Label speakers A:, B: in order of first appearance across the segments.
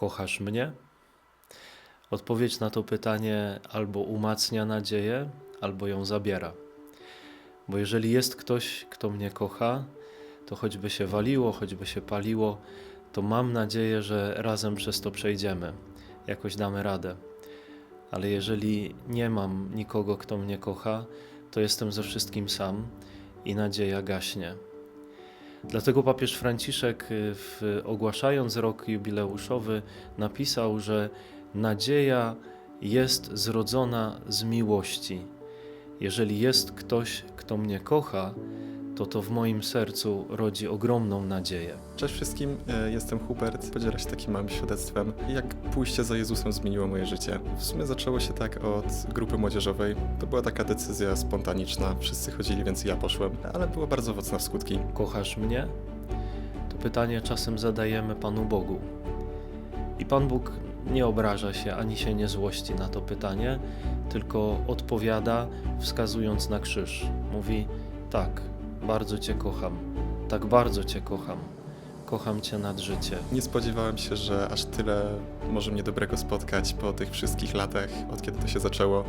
A: Kochasz mnie? Odpowiedź na to pytanie albo umacnia nadzieję, albo ją zabiera. Bo jeżeli jest ktoś, kto mnie kocha, to choćby się waliło, choćby się paliło, to mam nadzieję, że razem przez to przejdziemy, jakoś damy radę. Ale jeżeli nie mam nikogo, kto mnie kocha, to jestem ze wszystkim sam i nadzieja gaśnie. Dlatego papież Franciszek, y, w, ogłaszając rok jubileuszowy, napisał, że nadzieja jest zrodzona z miłości. Jeżeli jest ktoś, kto mnie kocha, to to w moim sercu rodzi ogromną nadzieję.
B: Cześć wszystkim, e, jestem Hubert. Podzielę się takim małym świadectwem, jak pójście za Jezusem zmieniło moje życie. W sumie zaczęło się tak od grupy młodzieżowej. To była taka decyzja spontaniczna. Wszyscy chodzili, więc ja poszłem, ale była bardzo owocna w skutki.
A: Kochasz mnie? To pytanie czasem zadajemy Panu Bogu. I Pan Bóg nie obraża się ani się nie złości na to pytanie, tylko odpowiada, wskazując na krzyż. Mówi: Tak, bardzo Cię kocham, tak bardzo Cię kocham, kocham Cię nad życie.
B: Nie spodziewałem się, że aż tyle może mnie dobrego spotkać po tych wszystkich latach, od kiedy to się zaczęło.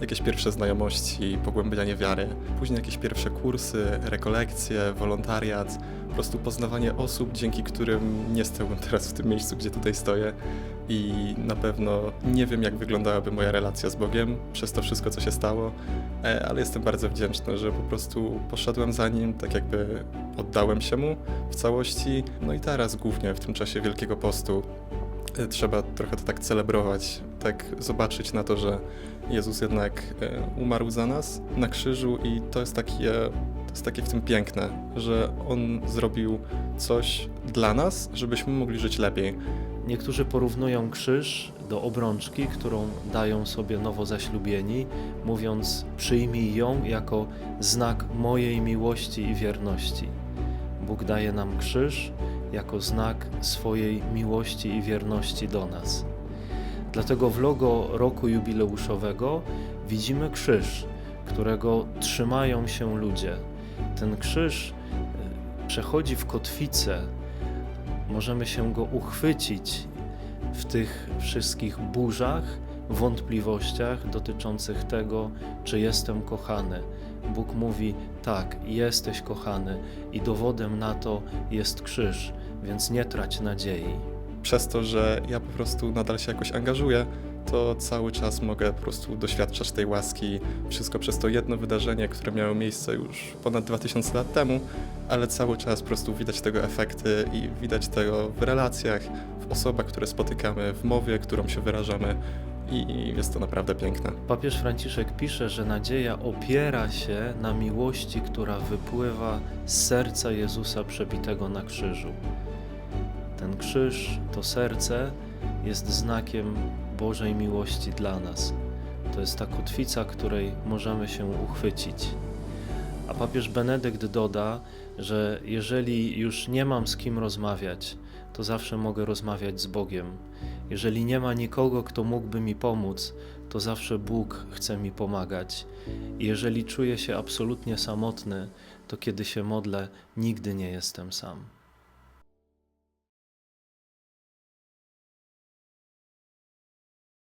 B: Jakieś pierwsze znajomości, pogłębianie wiary, później jakieś pierwsze kursy, rekolekcje, wolontariat, po prostu poznawanie osób, dzięki którym nie stałbym teraz w tym miejscu, gdzie tutaj stoję. I na pewno nie wiem, jak wyglądałaby moja relacja z Bogiem przez to wszystko, co się stało, e, ale jestem bardzo wdzięczny, że po prostu poszedłem za nim, tak jakby oddałem się mu w całości. No i teraz głównie w tym czasie Wielkiego Postu e, trzeba trochę to tak celebrować, tak zobaczyć na to, że Jezus jednak e, umarł za nas na krzyżu i to jest takie, to jest takie w tym piękne, że On zrobił coś dla nas, żebyśmy mogli żyć lepiej.
A: Niektórzy porównują krzyż do obrączki, którą dają sobie nowo zaślubieni, mówiąc: Przyjmij ją jako znak mojej miłości i wierności. Bóg daje nam krzyż jako znak swojej miłości i wierności do nas. Dlatego w logo roku jubileuszowego widzimy krzyż, którego trzymają się ludzie. Ten krzyż y, przechodzi w kotwicę możemy się go uchwycić w tych wszystkich burzach, wątpliwościach dotyczących tego, czy jestem kochany. Bóg mówi: Tak, jesteś kochany, i dowodem na to jest krzyż, więc nie trać nadziei.
B: Przez to, że ja po prostu nadal się jakoś angażuję, to cały czas mogę po prostu doświadczać tej łaski. Wszystko przez to jedno wydarzenie, które miało miejsce już ponad 2000 lat temu, ale cały czas po prostu widać tego efekty i widać tego w relacjach, w osobach, które spotykamy, w mowie, którą się wyrażamy i jest to naprawdę piękne.
A: Papież Franciszek pisze, że nadzieja opiera się na miłości, która wypływa z serca Jezusa przebitego na krzyżu. Ten krzyż, to serce jest znakiem Bożej miłości dla nas. To jest ta kotwica, której możemy się uchwycić. A papież Benedykt doda, że jeżeli już nie mam z kim rozmawiać, to zawsze mogę rozmawiać z Bogiem. Jeżeli nie ma nikogo, kto mógłby mi pomóc, to zawsze Bóg chce mi pomagać. I jeżeli czuję się absolutnie samotny, to kiedy się modlę, nigdy nie jestem sam.